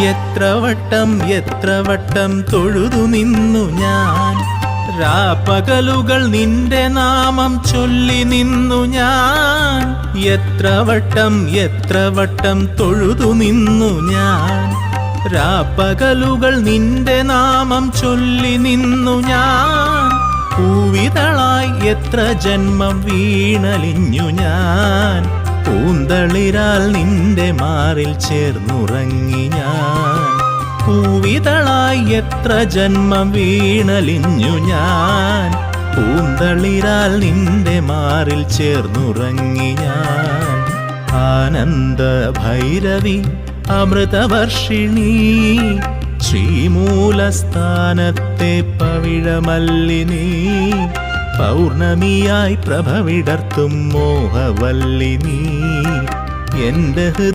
എത്ര വട്ടം എത്ര വട്ടം തൊഴുതു നിന്നു ഞാൻ? രാപ്പകലുകൾ നിന്റെ നാമം ചൊല്ലി നിന്നു ഞാൻ. എത്ര വട്ടം എത്ര വട്ടം തൊഴുതു നിന്നു ഞാൻ? രാപ്പകലുകൾ നിന്റെ നാമം ചൊല്ലി നിന്നു ഞാൻ. പൂവിതളായി എത്ര ജന്മം വീണലിഞ്ഞു ഞാൻ. പൂന്തളിരാൽ നിന്റെ മാറിൽ ചേർന്നുറങ്ങി ഞാൻ. പൂവിതളായി എത്ര ജന്മം വീണലിഞ്ഞു ഞാൻ. പൂന്തളിരാൽ നിന്റെ മാറിൽ ചേർന്നുറങ്ങി ഞാൻ. ആനന്ദ ഭൈരവി അമൃതവർഷിണി ശ്രീമൂലസ്ഥാനത്തെ പവിഴമല്ലിനി പൗർണമിയായി പ്രഭവിടർത്തും മോഹവല്ലിനി എന്റെ ഹൃ